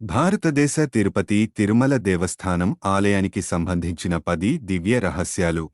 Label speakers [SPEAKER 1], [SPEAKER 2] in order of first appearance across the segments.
[SPEAKER 1] భారతదేశ తిరుపతి తిరుమల దేవస్థానం ఆలయానికి సంబంధించిన పది దివ్య రహస్యాలు.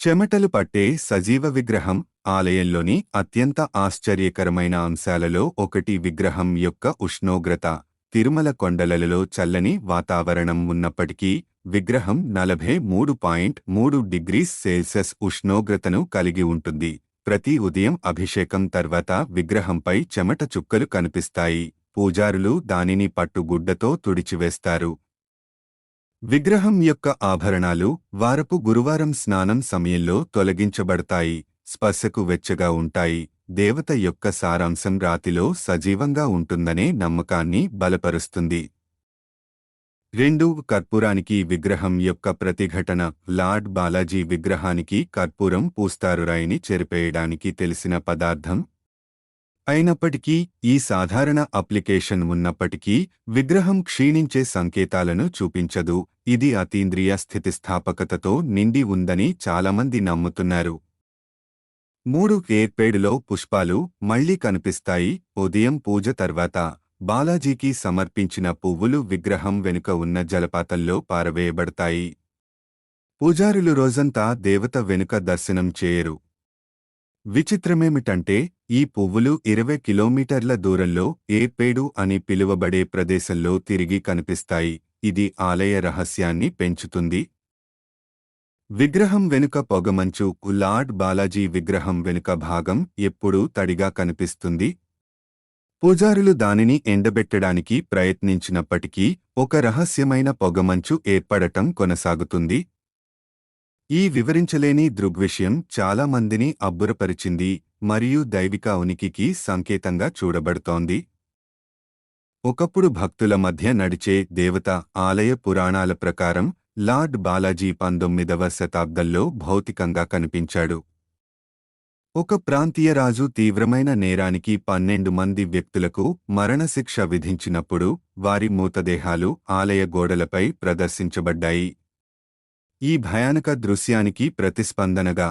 [SPEAKER 1] చెమటలు పట్టే సజీవ విగ్రహం ఆలయంలోని అత్యంత ఆశ్చర్యకరమైన అంశాలలో ఒకటి విగ్రహం యొక్క ఉష్ణోగ్రత. తిరుమల కొండలలో చల్లని వాతావరణం ఉన్నప్పటికీ విగ్రహం నలభై మూడు పాయింట్ మూడు డిగ్రీస్ సెల్సియస్ ఉష్ణోగ్రతను కలిగి ఉంటుంది. ప్రతి ఉదయం అభిషేకం తర్వాత విగ్రహంపై చెమట చుక్కలు కనిపిస్తాయి. పూజారులు దానిని పట్టుగుడ్డతో తుడిచివేస్తారు. విగ్రహం యొక్క ఆభరణాలు వారపు గురువారం స్నానం సమయంలో తొలగించబడతాయి స్పర్శకు వెచ్చగా ఉంటాయి దేవత యొక్క సారాంశం రాతిలో సజీవంగా ఉంటుందనే నమ్మకాన్ని బలపరుస్తుంది. రెండు కర్పూరానికి విగ్రహం యొక్క ప్రతిఘటన లార్డ్ బాలాజీ విగ్రహానికి కర్పూరం పూస్తారురాయిని చెరిపేయడానికి తెలిసిన పదార్థం అయినప్పటికీ ఈ సాధారణ అప్లికేషన్ ఉన్నప్పటికీ విగ్రహం క్షీణించే సంకేతాలను చూపించదు. ఇది అతీంద్రియ స్థితిస్థాపకతతో నిండి ఉందని చాలామంది నమ్ముతున్నారు. మూడు ఏర్పేడులో పుష్పాలు మళ్ళీ కనిపిస్తాయి. ఉదయం పూజ తర్వాత బాలాజీకి సమర్పించిన పువ్వులు విగ్రహం వెనుక ఉన్న జలపాతంలో పారవేయబడతాయి. పూజారులు రోజంతా దేవత వెనుక దర్శనం చేయరు. విచిత్రమేమిటంటే ఈ పువ్వులు ఇరవై కిలోమీటర్ల దూరంలో ఏర్పేడు అని పిలువబడే ప్రదేశంలో తిరిగి కనిపిస్తాయి. ఇది ఆలయ రహస్యాన్ని పెంచుతుంది. విగ్రహం వెనుక పొగమంచు లార్డ్ బాలాజీ విగ్రహం వెనుక భాగం ఎప్పుడూ తడిగా కనిపిస్తుంది. పూజారులు దానిని ఎండబెట్టడానికి ప్రయత్నించినప్పటికీ ఒక రహస్యమైన పొగమంచు ఏర్పడటం కొనసాగుతుంది. ఈ వివరించలేని దృగ్విషయం చాలా మందిని అబ్బురపరిచింది. మరియు దైవిక ఉనికికి సంకేతంగా చూడబడుతోంది. ఒకప్పుడు భక్తుల మధ్య నడిచే దేవత ఆలయ పురాణాల ప్రకారం లార్డ్ బాలాజీ పంతొమ్మిదవ శతాబ్దంలో భౌతికంగా కనిపించాడు. ఒక ప్రాంతీయ రాజు తీవ్రమైన నేరానికి పన్నెండు మంది వ్యక్తులకు మరణశిక్ష విధించినప్పుడు వారి మూతదేహాలు ఆలయ గోడలపై ప్రదర్శించబడ్డాయి. ఈ భయానక దృశ్యానికి ప్రతిస్పందనగా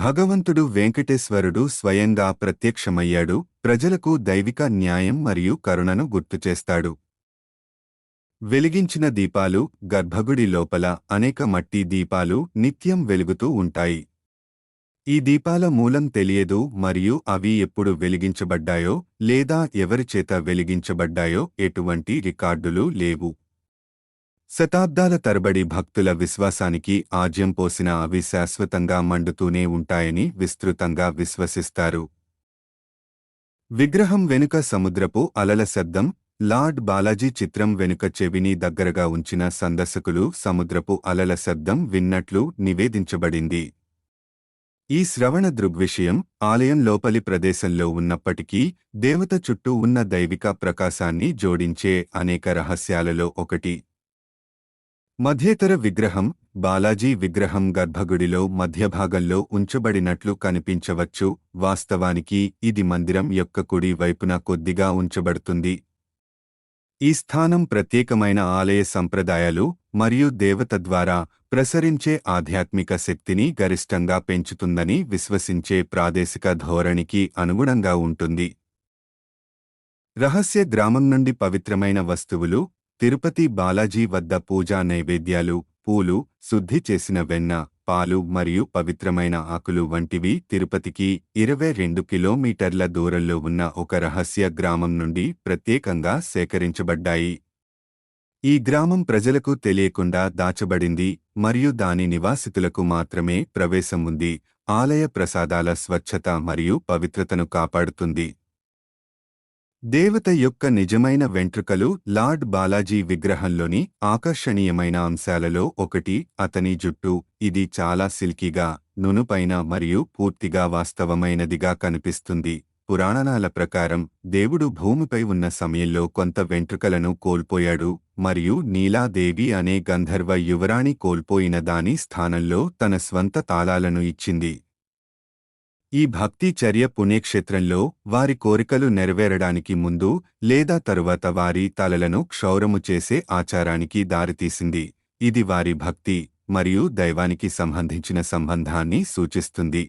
[SPEAKER 1] భగవంతుడు వెంకటేశ్వరుడు స్వయంగా ప్రత్యక్షమయ్యాడు ప్రజలకు దైవిక న్యాయం మరియు కరుణను గుర్తుచేస్తాడు వెలిగించిన దీపాలు గర్భగుడి లోపల అనేక మట్టి దీపాలు నిత్యం వెలుగుతూ ఉంటాయి. ఈ దీపాల మూలం తెలియదు మరియు అవి ఎప్పుడు వెలిగించబడ్డాయో లేదా ఎవరిచేత వెలిగించబడ్డాయో ఎటువంటి రికార్డులు లేవు. శతాబ్దాల తరబడి భక్తుల విశ్వాసానికి ఆజ్యం పోసిన అవి శాశ్వతంగా మండుతూనే ఉంటాయని విస్తృతంగా విశ్వసిస్తారు. విగ్రహం వెనుక సముద్రపు అలల శబ్దం లార్డ్ బాలాజీ చిత్రం వెనుక చెవిని దగ్గరగా ఉంచిన సందర్శకులు సముద్రపు అలల శబ్దం విన్నట్లు నివేదించబడింది. ఈ శ్రవణ దృగ్విషయం ఆలయం లోపలి ప్రదేశంలో ఉన్నప్పటికీ దేవత చుట్టూ ఉన్న దైవిక ప్రకాశాన్ని జోడించే అనేక రహస్యాలలో ఒకటి. మధ్యేతర విగ్రహం బాలాజీ విగ్రహం గర్భగుడిలో మధ్యభాగంలో ఉంచబడినట్లు కనిపించవచ్చు. వాస్తవానికి ఇది మందిరం యొక్క కుడి వైపున కొద్దిగా ఉంచబడుతుంది. ఈ స్థానం ప్రత్యేకమైన ఆలయ సంప్రదాయాలు మరియు దేవత ద్వారా ప్రసరించే ఆధ్యాత్మిక శక్తిని గరిష్టంగా పెంచుతుందని విశ్వసించే ప్రాదేశిక ధోరణికి అనుగుణంగా ఉంటుంది. రహస్య గ్రామం నుండి పవిత్రమైన వస్తువులు తిరుపతి బాలాజీ వద్ద పూజా నైవేద్యాలు పూలు శుద్ధి చేసిన వెన్న పాలు మరియు పవిత్రమైన ఆకులు వంటివి తిరుపతికి ఇరవై రెండు కిలోమీటర్ల దూరంలో ఉన్న ఒక రహస్య గ్రామం నుండి ప్రత్యేకంగా సేకరించబడ్డాయి. ఈ గ్రామం ప్రజలకు తెలియకుండా దాచబడింది మరియు దాని నివాసితులకు మాత్రమే ప్రవేశం ఉంది. ఆలయ ప్రసాదాల స్వచ్ఛత మరియు పవిత్రతను కాపాడుతుంది. దేవత యొక్క నిజమైన వెంట్రుకలు లార్డ్ బాలాజీ విగ్రహంలోని ఆకర్షణీయమైన అంశాలలో ఒకటి అతని జుట్టు ఇది చాలా సిల్కీగా నునుపైన మరియు పూర్తిగా వాస్తవమైనదిగా కనిపిస్తుంది. పురాణాల ప్రకారం దేవుడు భూమిపై ఉన్న సమయంలో కొంత వెంట్రుకలను కోల్పోయాడు మరియు నీలాదేవి అనే గంధర్వ యువరాణి కోల్పోయిన దాని స్థానంలో తన స్వంత తాళాలను ఇచ్చింది. ఈ భక్తి చర్య పుణ్యక్షేత్రంలో వారి కోరికలు నెరవేరడానికి ముందు లేదా తరువాత వారి తలలను క్షౌరము చేసే ఆచారానికి దారితీసింది. ఇది వారి భక్తి మరియు దైవానికి సంబంధించిన సంబంధాన్ని సూచిస్తుంది.